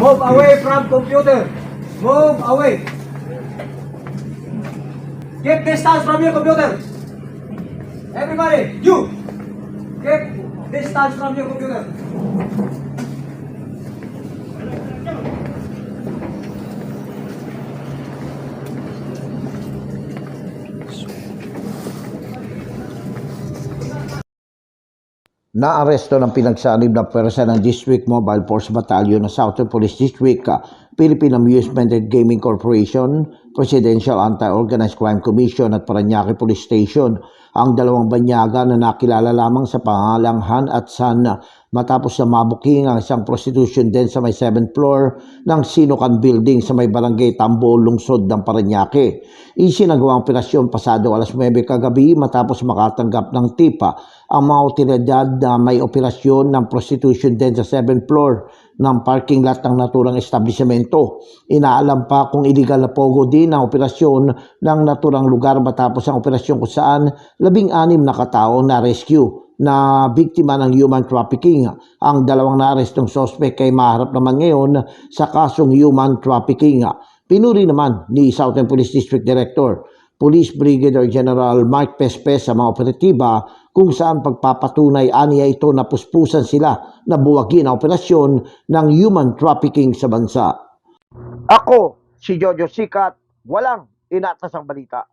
Move away from computer. Move away. Keep distance from your computer. Everybody, you. Keep distance from your computer. Naaresto ng pinagsanib na pwersa ng District Mobile Force Battalion ng Southern Police District, Philippine Amusement and Gaming Corporation, Presidential Anti-Organized Crime Commission at Paranaque Police Station ang dalawang banyaga na nakilala lamang sa pangalang Han at San matapos na mabuking ang isang prostitution den sa may 7th floor ng Sinukan Building sa may barangay Tambo, lungsod ng Paranaque. Isinagawang operasyon pasado alas 9 kagabi matapos makatanggap ng tipa ang mga otoridad na may operasyon ng prostitution din sa 7th floor ng parking lot ng naturang establishmento. Inaalam pa kung illegal na pogo din ang operasyon ng naturang lugar matapos ang operasyon kung saan labing-anim na katao na rescue na biktima ng human trafficking. Ang dalawang naarestong sospek ay maharap naman ngayon sa kasong human trafficking. Pinuri naman ni Southern Police District Director Police Brigadier General Mark Pespes sa mga operatiba kung saan pagpapatunay aniya ito na puspusan sila na buwagin ang operasyon ng human trafficking sa bansa. Ako, si Jojo Sikat, walang inatasang balita.